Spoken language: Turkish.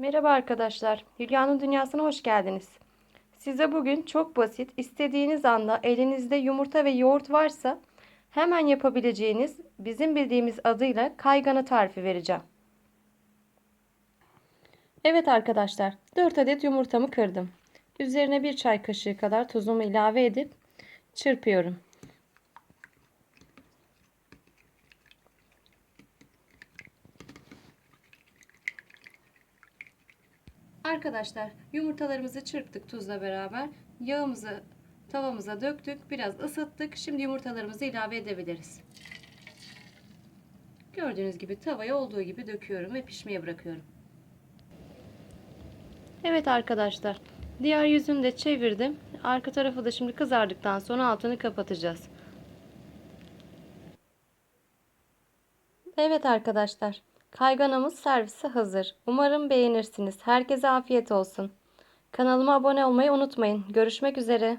Merhaba arkadaşlar, Hülya'nın Dünyası'na hoş geldiniz. Size bugün çok basit, istediğiniz anda elinizde yumurta ve yoğurt varsa hemen yapabileceğiniz bizim bildiğimiz adıyla kaygana tarifi vereceğim. Evet arkadaşlar, 4 adet yumurtamı kırdım. Üzerine bir çay kaşığı kadar tuzumu ilave edip çırpıyorum. Arkadaşlar yumurtalarımızı çırptık tuzla beraber. Yağımızı tavamıza döktük. Biraz ısıttık. Şimdi yumurtalarımızı ilave edebiliriz. Gördüğünüz gibi tavaya olduğu gibi döküyorum ve pişmeye bırakıyorum. Evet arkadaşlar. Diğer yüzünü de çevirdim. Arka tarafı da şimdi kızardıktan sonra altını kapatacağız. Evet arkadaşlar. Kayganamız servise hazır. Umarım beğenirsiniz. Herkese afiyet olsun. Kanalıma abone olmayı unutmayın. Görüşmek üzere.